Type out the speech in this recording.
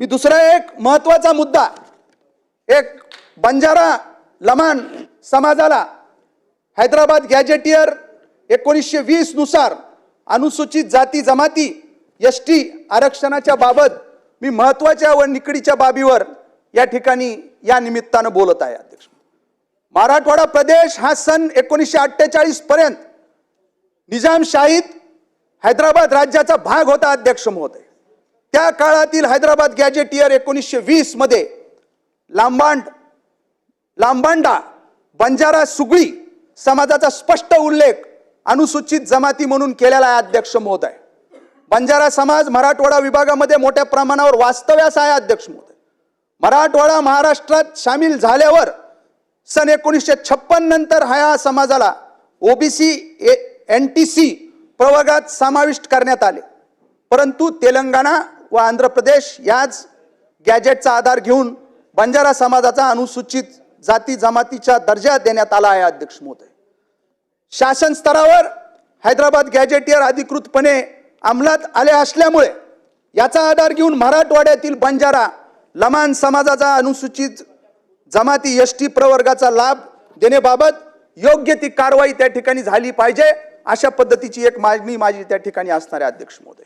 मी दुसरा एक महत्त्वाचा मुद्दा एक बंजारा लमान समाजाला हैदराबाद गॅजेटियर एकोणीसशे वीसनुसार अनुसूचित जाती जमाती एस टी आरक्षणाच्या बाबत मी महत्त्वाच्या व निकडीच्या बाबीवर या ठिकाणी या निमित्तानं बोलत आहे अध्यक्ष. मराठवाडा प्रदेश हा सन एकोणीसशे अठ्ठेचाळीस पर्यंत निजामशाहीत हैदराबाद राज्याचा भाग होता अध्यक्ष महोदय. त्या काळातील हैदराबाद गॅजेटियर एकोणीसशे वीसमध्ये लांबांड लांबांडा बंजारा सुगळी समाजाचा स्पष्ट उल्लेख अनुसूचित जमाती म्हणून केलेला आहे अध्यक्ष महोदय. बंजारा समाज मराठवाडा विभागामध्ये मोठ्या प्रमाणावर वास्तव्यास आहे अध्यक्ष महोदय. मराठवाडा महाराष्ट्रात सामील झाल्यावर सन एकोणीसशे छप्पन नंतर ह्या समाजाला ओबीसी एन टी सी प्रवर्गात समाविष्ट करण्यात आले. परंतु तेलंगणा व आंध्र प्रदेश याच गॅजेटचा आधार घेऊन बंजारा समाजाचा अनुसूचित जाती जमातीचा दर्जा देण्यात आला आहे अध्यक्ष महोदय. शासन स्तरावर हैदराबाद गॅजेटियर अधिकृतपणे अंमलात आले असल्यामुळे याचा आधार घेऊन मराठवाड्यातील बंजारा लमान समाजाचा अनुसूचित जमाती एस टी प्रवर्गाचा लाभ देण्याबाबत योग्य ती कारवाई त्या ठिकाणी झाली पाहिजे अशा पद्धतीची एक मागणी माझी त्या ठिकाणी असणारे अध्यक्ष महोदय.